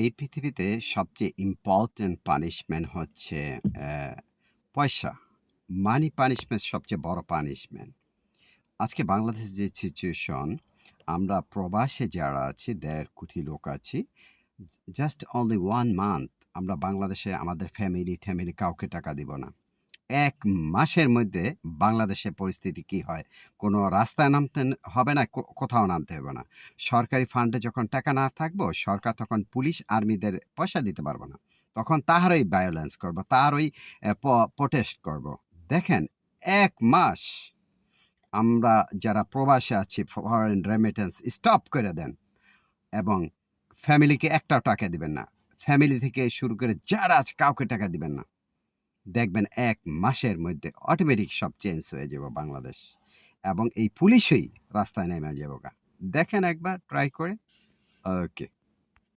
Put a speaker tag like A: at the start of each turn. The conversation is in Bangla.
A: এই পৃথিবীতে সবচেয়ে ইম্পর্টেন্ট পানিশমেন্ট হচ্ছে পয়সা। মানি পানিশমেন্ট সবচেয়ে বড় পানিশমেন্ট। আজকে বাংলাদেশ যে সিচুয়েশন, আমরা প্রবাসে যারা আছি দেড় কোটি লোক আছি। জাস্ট অনলি ওয়ান মান্থ আমরা বাংলাদেশে আমাদের ফ্যামিলি ফ্যামিলি কাউকে টাকা দিব না। ১ মাসের মধ্যে বাংলাদেশের পরিস্থিতি কি হয়? কোনো রাস্তায় নামতে হবে না, কোথাও নামতে হবে না। সরকারি ফান্ডে যখন টাকা না থাকব, সরকার তখন পুলিশ, আর্মিদের পয়সা দিতে পারব না। তখন তাহারই ভায়োলেন্স করব, তারই প্রোটেস্ট করব। দেখেন এক মাস আমরা যারা প্রবাসে আছি, ফরেন রেমিটেন্স স্টপ করে দেন এবং ফ্যামিলিকে একটাও টাকা দিবেন না। ফ্যামিলি থেকে শুরু করে যারা আছে কাউকে টাকা দিবেন না। দেখবেন এক মাসের মধ্যে অটোমেটিক সব চেঞ্জ হয়ে যাব বাংলাদেশ এবং এই পুলিশই রাস্তায় নেমে যাব দেখেন একবার ট্রাই করে। ওকে।